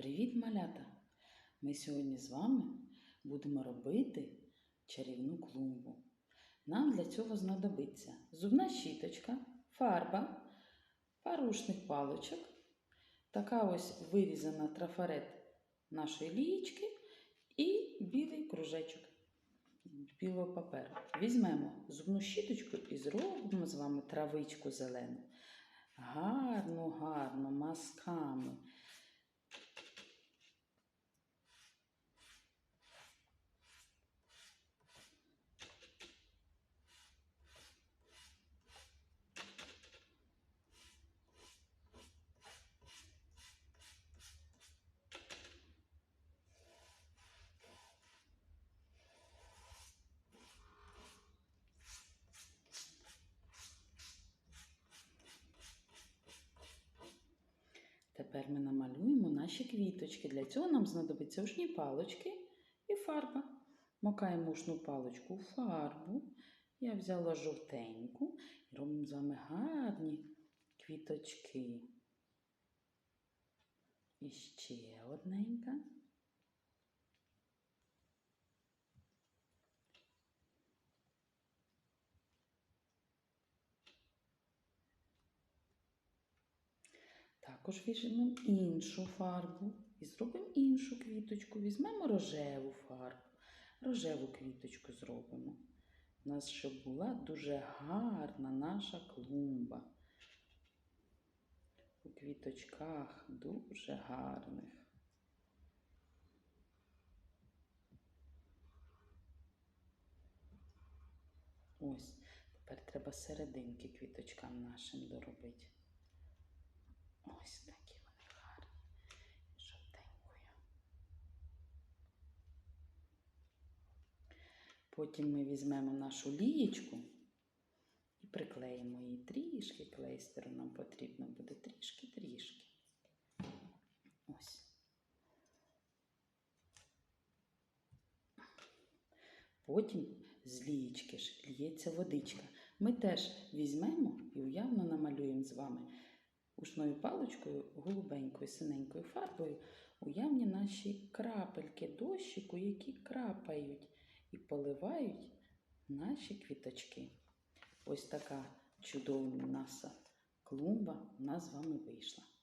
Привіт, малята! Ми сьогодні з вами будемо робити чарівну клумбу. Нам для цього знадобиться зубна щіточка, фарба, парушних паличок, така ось вирізана трафарет нашої лієчки і білий кружечок білого паперу. Візьмемо зубну щіточку і зробимо з вами травичку зелену. Гарно, гарно, мазками. Тепер ми намалюємо наші квіточки. Для цього нам знадобиться ушні палочки і фарба. Макаємо ушну палочку у фарбу. Я взяла жовтеньку і робимо з вами гарні квіточки. І ще одненька. Також візьмемо іншу фарбу і зробимо іншу квіточку. Візьмемо рожеву фарбу, рожеву квіточку зробимо. У нас щоб була дуже гарна наша клумба. У квіточках дуже гарних. Ось, тепер треба серединки квіточкам нашим доробити. Ось такі вони гарні, жовтенькою. Потім ми візьмемо нашу лієчку і приклеїмо її трішки клейстеру. Нам потрібно буде трішки-трішки. Ось. Потім з лієчки ж ліється водичка. Ми теж візьмемо і уявно намалюємо з вами ушною паличкою, голубенькою, синенькою фарбою уявні наші крапельки дощику, які крапають і поливають наші квіточки. Ось така чудова наша клумба у нас з вами вийшла.